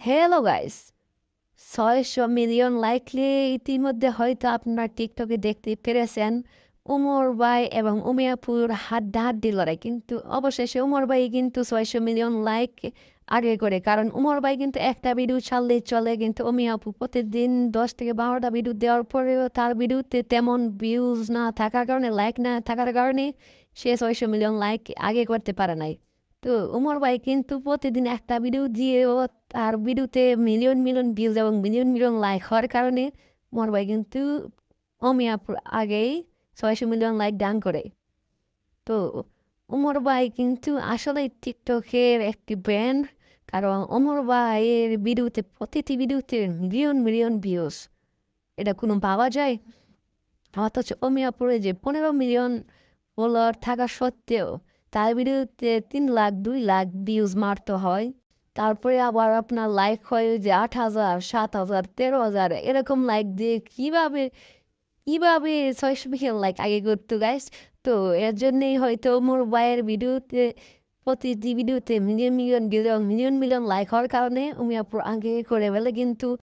Hello guys ছয়শো million লাইকলে ইতিমধ্যে হয়তো আপনার টিকটকে দেখতে পেরেছেন। উমর ভাই এবং উমিয়াপুর হাড্ডাহাড্ডি লড়াই। কিন্তু অবশেষে উমর ভাই কিন্তু ছয়শো মিলিয়ন লাইক আগে করে। কারণ উমর ভাই কিন্তু একটা ভিডিও ছাড়লেই চলে। কিন্তু উমিয়াপু প্রতিদিন দশ থেকে বারোটা ভিডিও দেওয়ার পরেও তার ভিডিওতে তেমন ভিউজ না থাকার কারণে লাইক না থাকার কারণে সে ছয়শো মিলিয়ন লাইক আগে করতে পারে নাই। তো উমর ভাই কিন্তু প্রতিদিন একটা ভিডিও দিয়েও তার ভিডিওতে মিলিয়ন মিলিয়ন ভিউজ এবং মিলিয়ন মিলিয়ন লাইক হওয়ার কারণে উমর ভাই কিন্তু অমিয়াপুর আগেই ছয়শো মিলিয়ন লাইক ডান করে। তো উমর ভাই কিন্তু আসলে টিকটকের একটি ব্র্যান্ড কারণ উমর ভাইয়ের ভিডিওতে প্রতিটি ভিডিওতে মিলিয়ন মিলিয়ন ভিউজ এটা কোনো পাওয়া যায়? অথচ অমিয়াপুরে যে পনেরো মিলিয়ন ফলোয়ার থাকা সত্ত্বেও তার ভিডিওতে তিন লাখ, দুই লাখ ভিউজ মারতে হয়। তারপরে আবার আপনার লাইক হয় যে আট হাজার, সাত হাজার, তেরো হাজার, এরকম লাইক দিয়ে কীভাবে কীভাবে ছয়শো মিলিয়ন লাইক আগে করতো গাইস তো এর জন্যেই হয়তো মোর ভাইয়ের ভিডিওতে প্রতিটি ভিডিওতে million million view million million like হওয়ার কারণে আপুর আগে করে ফেলে। কিন্তু